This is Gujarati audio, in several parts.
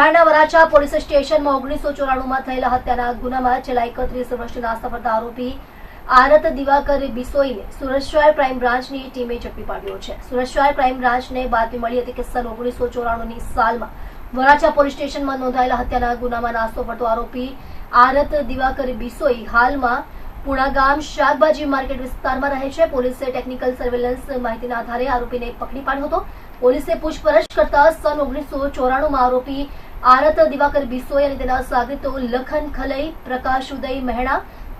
શહેરના વરાછા પોલીસ સ્ટેશનમાં ઓગણીસો ચોરાણુંમાં થયેલા હત્યાના ગુનામાં છેલ્લા એકત્રીસ વર્ષના સફળતા આરોપી આરત દિવાકર બિસોઈને સુરત ક્રાઇમ બ્રાન્ચની ટીમે ઝડપી પાડ્યો છે. સુરત શહેર ક્રાઇમ બ્રાન્ચને બાતમી મળી હતી કે સન ઓગણીસો ચોરાણુંની સાલમાં વરાછા પોલીસ સ્ટેશનમાં નોંધાયેલા હત્યાના ગુનામાં નાસ્તો પડતો આરોપી આરત દિવાકર બિસોઈ હાલમાં પુણા ગામ શાકભાજી માર્કેટ વિસ્તારમાં રહે છે. પોલીસે ટેકનિકલ સર્વેલન્સ માહિતીના આધારે આરોપીને પકડી પાડ્યો હતો. પોલીસે પૂછપરછ કરતા સન ઓગણીસો ચોરાણુંમાં આરોપી આરત દિવાકર બિસોઈ અને તેના સાગરીતો લખન ખલઈ, પ્રકાશ ઉદય મહેણા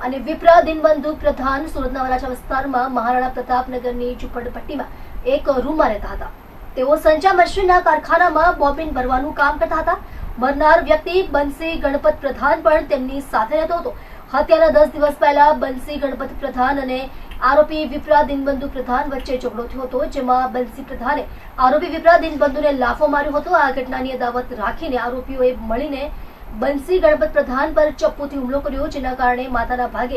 અને વિપ્રા દિનબંધુ પ્રધાન સુરતના વરાછા વિસ્તારમાં મહારાણા પ્રતાપનગરની ઝુંપડપટ્ટીમાં એક રૂમમાં રહેતા હતા. તેઓ સંચા મશીનના કારખાનામાં બોબિન ભરવાનું કામ કરતા હતા. મરનાર વ્યક્તિ બંસી ગણપત પ્રધાન પણ તેમની સાથે રહેતો હતો. હત્યાના દસ દિવસ પહેલા બંસી ગણપત પ્રધાન અને આરોપી વિપ્રા દિનબંધુ પ્રધાન વચ્ચે ઝઘડો થયો હતો, જેમાં બંસી પ્રધાને આરોપી વિપ્રા દિનબંધુને લાફો માર્યો હતો. આ ઘટનાની અદાવત રાખીને આરોપીઓએ મળીને બંસી ગણપત પ્રધાન પર ચપ્પુથી હુમલો કર્યો, જેના કારણે માતાના ભાગે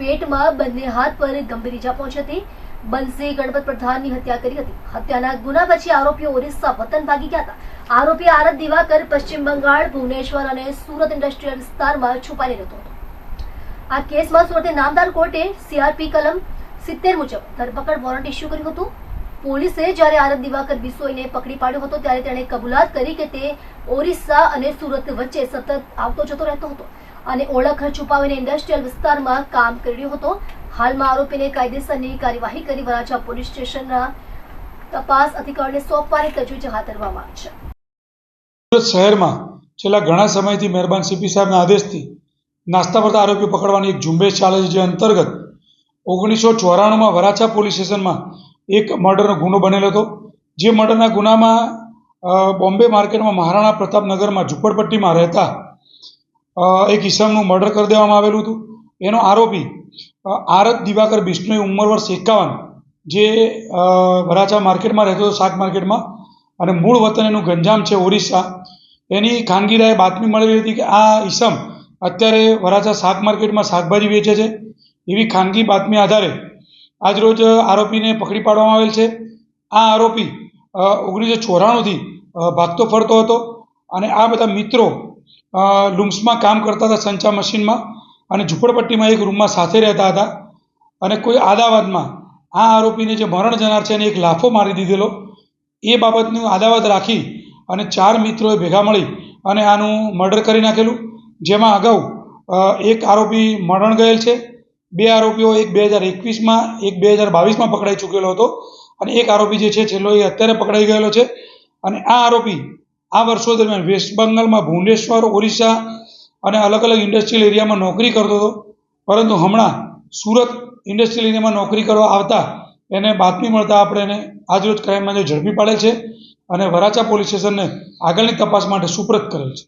પેટમાં બંને હાથ પર ગંભીર ઈજા પહોંચી હતી. બંસી ગણપત પ્રધાનની હત્યા કરી હતી. હત્યાના ગુના પછી આરોપીઓ ઓરિસ્સા વતન ભાગી ગયા હતા. આરોપી આરત દિવાકર, પશ્ચિમ બંગાળ, ભુવનેશ્વર અને સુરત ઇન્ડસ્ટ્રીયલ વિસ્તારમાં છુપાઈ રહેતો હતો. આ કેસમાં સુરતે નામદાર કોર્ટે સીઆરપી કલમ સિત્તેર મુજબ ધરપકડ વોરંટ ઇસ્યુ કર્યું હતું. પોલીસે જ્યારે આરત દિવાકર બિસોઈને પકડી પાડ્યો હતો, ત્યારે તેણે કબૂલાત કરી કે તે ઓરિસ્સા અને સુરત વચ્ચે સતત આવતો જતો રહેતો હતો અને ઓળખ છુપાવીને ઇન્ડસ્ટ્રીયલ વિસ્તારમાં કામ કરી હતો. હાલમાં આરોપીને કાયદેસરની કાર્યવાહી કરી વરાછા પોલીસ સ્ટેશનના તપાસ અધિકારીને સોંપવાની તજવીજ હાથ ધરવામાં આવી છે. સુરત શહેરમાં છેલ્લા ઘણા સમયથી મહેરબાન સીપી સાહેબના આદેશથી નાસ્તા પડતા આરોપીઓ પકડવાની એક ઝુંબેશ ચાલે છે જે અંતર્ગત ઓગણીસો ચોરાણુંમાં વરાછા પોલીસ સ્ટેશનમાં એક મર્ડરનો ગુનો બનેલો હતો. જે મર્ડરના ગુનામાં બોમ્બે માર્કેટમાં મહારાણા પ્રતાપનગરમાં ઝૂંપડપટ્ટીમાં રહેતા એક ઈસમનું મર્ડર કરી દેવામાં આવેલું હતું. એનો આરોપી આરત દિવાકર બિશ્નોઈ ઉંમર વર્ષ એકાવન, જે વરાછા માર્કેટમાં રહેતો હતો, શાક માર્કેટમાં. અને મૂળ વતન એનું ગંજામ છે ઓરિસ્સા. એની ખાનગીરાએ બાતમી મળેલી હતી કે આ ઈસમ અત્યારે વરાછા શાક માર્કેટમાં શાકભાજી વેચે છે. એવી ખાનગી બાતમી આધારે આજરોજ આરોપીને પકડી પાડવામાં આવેલ છે. આ આરોપી ઓગણીસો ચોરાણુંથી ભાગતો ફરતો હતો અને આ બધા મિત્રો લુમ્સમાં કામ કરતા હતા સંચા મશીનમાં અને ઝૂંપડપટ્ટીમાં એક રૂમમાં સાથે રહેતા હતા. અને કોઈ આદાવાદમાં આ આરોપીને જે મરણ જનાર છે એને એક લાફો મારી દીધેલો. એ બાબતનું આદાવાદ રાખી અને ચાર મિત્રોએ ભેગા મળી અને આનું મર્ડર કરી નાખેલું. જેમાં અગાઉ એક આરોપી મરણ ગયેલ છે. બે આરોપીઓ એક બે હજાર એકવીસમાં, એક બે હજાર બાવીસમાં પકડાઈ ચૂકેલો હતો અને એક આરોપી જે છે, છેલ્લો એ અત્યારે પકડાઈ ગયેલો છે. અને આ આરોપી આ વર્ષો દરમિયાન વેસ્ટ બંગાળમાં ભુવનેશ્વર, ઓરિસ્સા અને અલગ અલગ ઇન્ડસ્ટ્રીયલ એરિયામાં નોકરી કરતો હતો. પરંતુ હમણાં સુરત ઇન્ડસ્ટ્રીયલ એરિયામાં નોકરી કરવા આવતા એને બાતમી મળતા આપણે એને આજરોજ ક્રાઇમમાં ઝડપી પાડેલ છે અને વરાછા પોલીસ સ્ટેશનને આગળની તપાસ માટે સુપ્રત કરેલ છે.